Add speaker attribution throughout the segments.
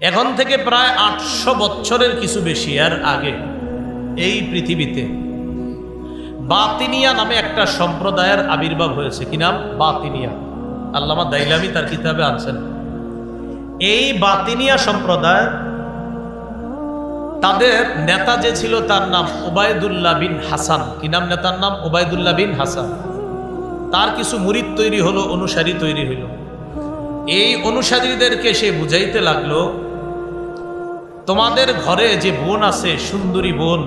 Speaker 1: এখন থেকে প্রায় আটশো বছরের কিছু বেশি আর আগে এই পৃথিবীতে বাতিনিয়া নামে একটা সম্প্রদায়ের আবির্ভাব হয়েছে। কি নাম? বাতিনিয়া। আল্লামা দাইলামি তার কিতাবে আনছেন। এই বাতিনিয়া সম্প্রদায় তাদের নেতা যে ছিল তার নাম ওবায়দুল্লাহ বিন হাসান। কি নাম নেতার নাম? ওবায়দুল্লাহ বিন হাসান। তার কিছু মুরিদ তৈরি হলো, অনুসারী তৈরি হইল এই অনুসারীদেরকে সে বুঝাইতে লাগল তোমাদের ঘরে যে বোন আছে, সুন্দরী বোন,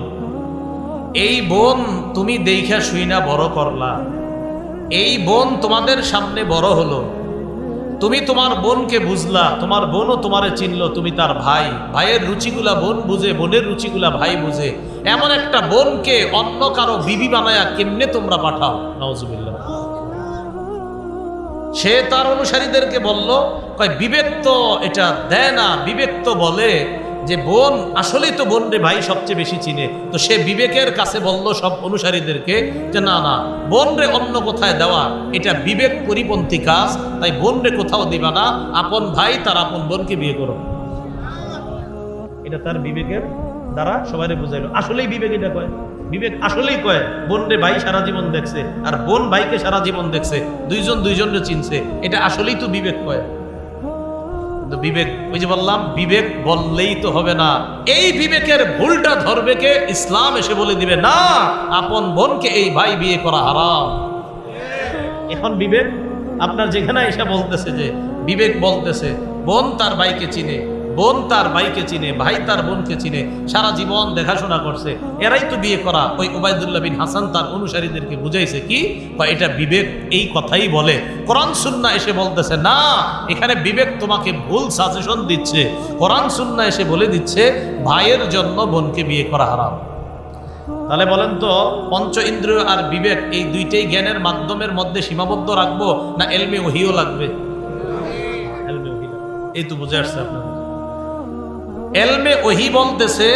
Speaker 1: এই বোন তুমি দেখা শুই না বড় করলা। এই বোন তোমাদের সামনে বড় হলো। তুমি তোমার বোনকে বুঝলা, তোমার বোনও তোমারে চিনলো, তুমি তার ভাই। ভাইয়ের রুচিগুলা বোন বুঝে, বোনের রুচিগুলা ভাই বুঝে। এমন একটা বোনকে অন্য কারও বিবি বানায়া কেমনে তোমরা পাঠাও? নওয়াজুবিল্লাহ সে তার অনুসারীদেরকে বলল, কয়, বিবেক তো এটা দেয় না, বিবেক তো বলে যে বোন, আসলেই তো বোন রে ভাই সবচেয়ে বেশি চিনে। তো সে বিবেকের কাছে বলল সব অনুসারীদেরকে যে, না না, বোন রে অন্য কোথায় দেওয়া? এটা বিবেক পরিপন্থী কাজ, তাই বোন রে কোথাও দিবা না। আপন ভাই, তার আপন বোনকে বিয়ে করো। এটা তার বিবেকের দ্বারা সবাই বুঝাইলো। আসলেই বিবেক এটা কয়। বিবেক আসলেই কয়, বোন রে ভাই সারা জীবন দেখছে, আর বোন ভাইকে সারা জীবন দেখছে। দুইজন দুইজনকে চিনছে। এটা আসলেই তো বিবেক কয়। বিবেক, ওই যে বললাম, বিবেক বললেই তো হবে না। এই বিবেকের ভুলটা ধরবে কে ইসলাম এসে বলে দিবে, না, আপন বোনকে এই ভাই বিয়ে করা হারাম। এখন বিবেক আপনার যেখানে এসে বলতেছে যে, বিবেক বলতেছে, বোন তার ভাইকে চিনে। বোন তার ভাইকে চিনে, ভাই তার বোনকে চিনে, সারা জীবন দেখাশোনা করছে। এরাই তো বিয়ে করা। ওই ওবায়দুল্লাহ বিন হাসান তার অনুসারীদেরকে বুঝাইছে কি? বা এটা বিবেক এই কথাই বলে। কোরআন সুন্না এসে বলতেছে, না, এখানে বিবেক তোমাকে ভুল সাজেশন দিচ্ছে। কোরআন সুন্না এসে বলে দিচ্ছে, ভাইয়ের জন্য বোনকে বিয়ে করা হারাম। তাহলে বলেন তো, পঞ্চ ইন্দ্রিয় আর বিবেক এই দুইটাই জ্ঞানের মাধ্যমের মধ্যে সীমাবদ্ধ রাখব, না এলমে ওহিও লাগবে। এই তো বুঝে আসছে আপনার। এলমে ওহি বলতেছে,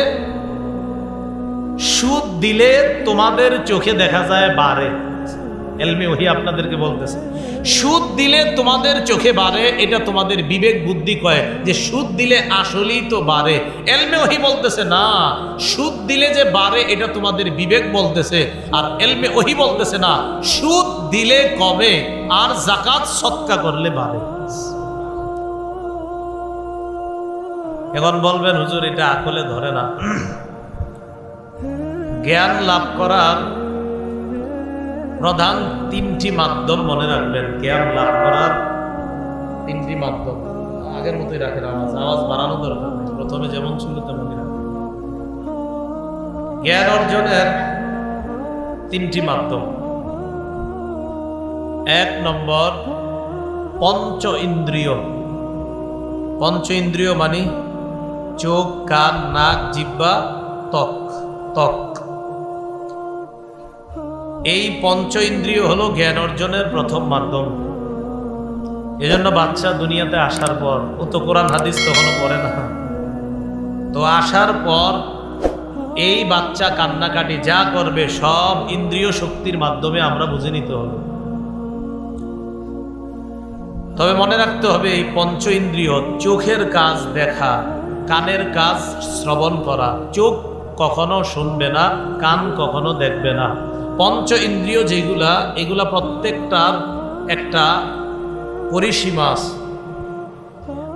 Speaker 1: সুদ দিলে তোমাদের চোখে দেখা যায় বারে। এলমে ওহি আপনাদেরকে বলতেছে, সুদ দিলে তোমাদের চোখে বাড়ে এটা তোমাদের বিবেক বুদ্ধি কয় যে সুদ দিলে আসলেই তো বাড়ে এলমে ওহি বলতেছে, না, সুদ দিলে যে বাড়ে এটা তোমাদের বিবেক বলতেছে। আর এলমে ওহি বলতেছে, না, সুদ দিলে কমে আর জাকাত সৎকা করলে বাড়ে এখন বলবেন, হুজুর, এটা আকলে ধরে না। জ্ঞান লাভ করার প্রধান তিনটি মাধ্যম মনে রাখবেন। জ্ঞান লাভ করার তিনটি মাধ্যম। আগের মতোই রাখেন, আওয়াজ আওয়াজ বাড়ানো দরকার প্রথমে যেমন ছিল তেমনই জ্ঞান অর্জনের তিনটি মাধ্যম। এক নম্বর, পঞ্চ ইন্দ্রিয়। পঞ্চ ইন্দ্রিয় মানে চোখ, কান, নাক জিব্বা ত্বক ত্বক। এই পঞ্চ ইন্দ্রিয় হলো জ্ঞান অর্জনের প্রথম মাধ্যম। এজন্য বাচ্চা দুনিয়াতে আসার পর, ও তো কোরআন, হাদিস তখনও পড়ে না। তো আসার পর, এই বাচ্চা কান্নাকাটি যা করবে, সব ইন্দ্রিয় শক্তির মাধ্যমে আমরা বুঝে নিতে হবে। তবে মনে রাখতে হবে, এই পঞ্চ ইন্দ্রিয় চোখের কাজ দেখা কানের কাজ শ্রবণ করা। চোখ কখনো শুনবে না, কান কখনো দেখবে না। পঞ্চ ইন্দ্রিয় যেগুলা, এগুলা প্রত্যেকটার একটা পরিসীমা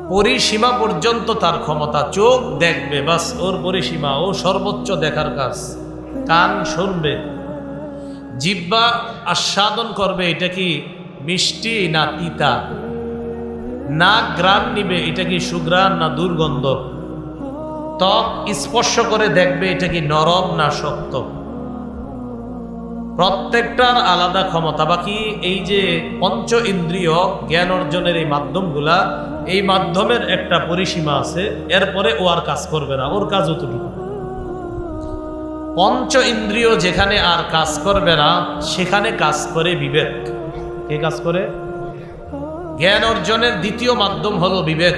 Speaker 1: পরিসীমা পর্যন্ত তার ক্ষমতা। চোখ দেখবে, বাস, ওর পরিসীমা, ও সর্বোচ্চ দেখার কাজ। কান শুনবে। জিব্বা আস্বাদন করবে, এটা কি মিষ্টি না তিতা? নাক গ্রাম নিবে, এটা কি সুগ্রাণ না দুর্গন্ধ? ত্বক স্পর্শ করে দেখবে এটা কি নরম না শক্ত। প্রত্যেকটার আলাদা ক্ষমতা। বাকি এই যে পঞ্চ ইন্দ্রিয় জ্ঞান অর্জনের এই মাধ্যমগুলা, এই মাধ্যমের একটা পরিসীমা আছে, এরপরে ও আর কাজ করবে না, ওর কাজ অতটুকু পঞ্চ ইন্দ্রিয় যেখানে আর কাজ করবে না, সেখানে কাজ করে বিবেক। কে কাজ করে? জ্ঞান অর্জনের দ্বিতীয় মাধ্যম হলো বিবেক।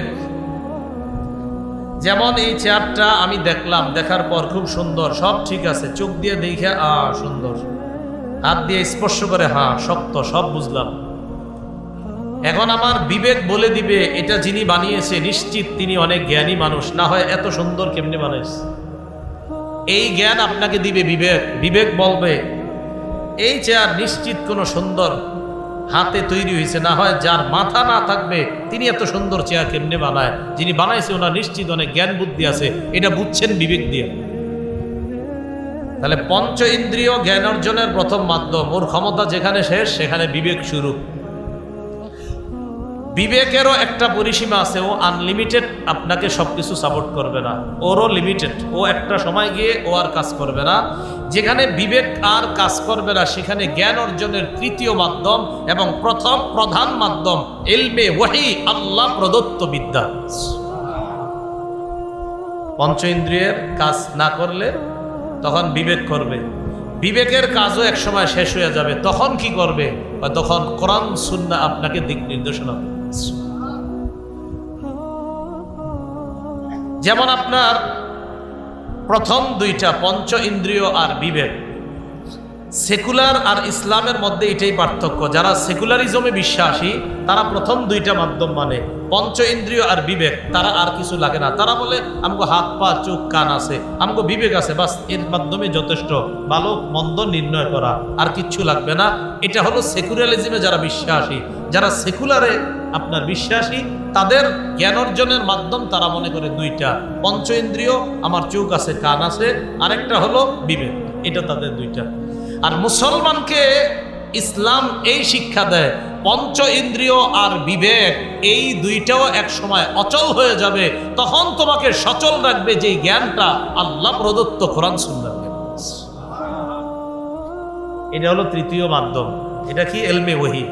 Speaker 1: যেমন এই চেয়ারটা আমি দেখলাম, দেখার পর খুব সুন্দর, সব ঠিক আছে, চোখ দিয়ে দেখে, আ, সুন্দর। হাত দিয়ে স্পর্শ করে, হা, শক্ত, সব বুঝলাম। এখন আমার বিবেক বলে দিবে, এটা যিনি বানিয়েছে, নিশ্চিত তিনি অনেক জ্ঞানী মানুষ, না হয় এত সুন্দর কেমনে বানাইছে এই জ্ঞান আপনাকে দিবে বিবেক বিবেক বলবে, এই চেয়ার নিশ্চিত কোনো সুন্দর হাতে তৈরি হয়েছে, না হয় যার মাথা না থাকবে, তিনি এত সুন্দর চেয়ার কেমনে বানায়? যিনি বানাইছে, ওনার নিশ্চিত অনেক জ্ঞান বুদ্ধি আছে, এটা বুঝছেন বিবেক দিয়ে। তাহলে পঞ্চ ইন্দ্রিয় জ্ঞান অর্জনের প্রথম মাধ্যম, ওর ক্ষমতা যেখানে শেষ, সেখানে বিবেক শুরু। বিবেকেরও একটা পরিসীমা আছে, ও আনলিমিটেড আপনাকে সবকিছু সাপোর্ট করবে না। ওরও লিমিটেড ও একটা সময় গিয়ে ও আর কাজ করবে না। যেখানে বিবেক আর কাজ করবে না সেখানে জ্ঞান অর্জনের তৃতীয় মাধ্যম এবং প্রথম প্রধান মাধ্যম, এলমে ওয়াহি, আল্লাহ প্রদত্ত বিদ্যা। পঞ্চ ইন্দ্রিয়ের কাজ না করলে তখন বিবেক করবে। বিবেকের কাজও এক সময় শেষ হয়ে যাবে। তখন কি করবে? বা তখন কোরআন, সুন্না আপনাকে দিক নির্দেশনা। যেমন আপনার প্রথম দুইটা পঞ্চ ইন্দ্রিয় আর বিবেক সেকুলার আর ইসলামের মধ্যে এটাই পার্থক্য। যারা সেকুলারিজমে বিশ্বাসী, তারা প্রথম দুইটা মাধ্যম মানে পঞ্চ ইন্দ্রিয় আর বিবেক তারা আর কিছু লাগে না। তারা বলে, আমগো হাত, পা, চোখ, কান আছে। আমগো বিবেক আছে। বাস, এর মাধ্যমে যথেষ্ট। ভালো, মন্দ নির্ণয় করা। আর কিচ্ছু লাগবে না। এটা হলো সেকুলারিজমে যারা বিশ্বাসী। যারা সেকুলারে আপনার বিশ্বাসী, তাদের জ্ঞান অর্জনের মাধ্যম তারা মনে করে দুইটা। পঞ্চ ইন্দ্রিয় আমার চোখ আছে, কান আছে, আরেকটা হলো বিবেক, এটা তাদের দুইটা। আর মুসলমানকে ইসলাম এই শিক্ষা দেয় পঞ্চ ইন্দ্রিয় আর বিবেক, এই দুইটাও এক সময় অচল হয়ে যাবে, তখন তোমাকে সচল রাখবে যে জ্ঞানটা আল্লাহ প্রদত্ত কোরআন সুন্দর এটা হলো তৃতীয় মাধ্যম, এটা কি এলমে ওহি?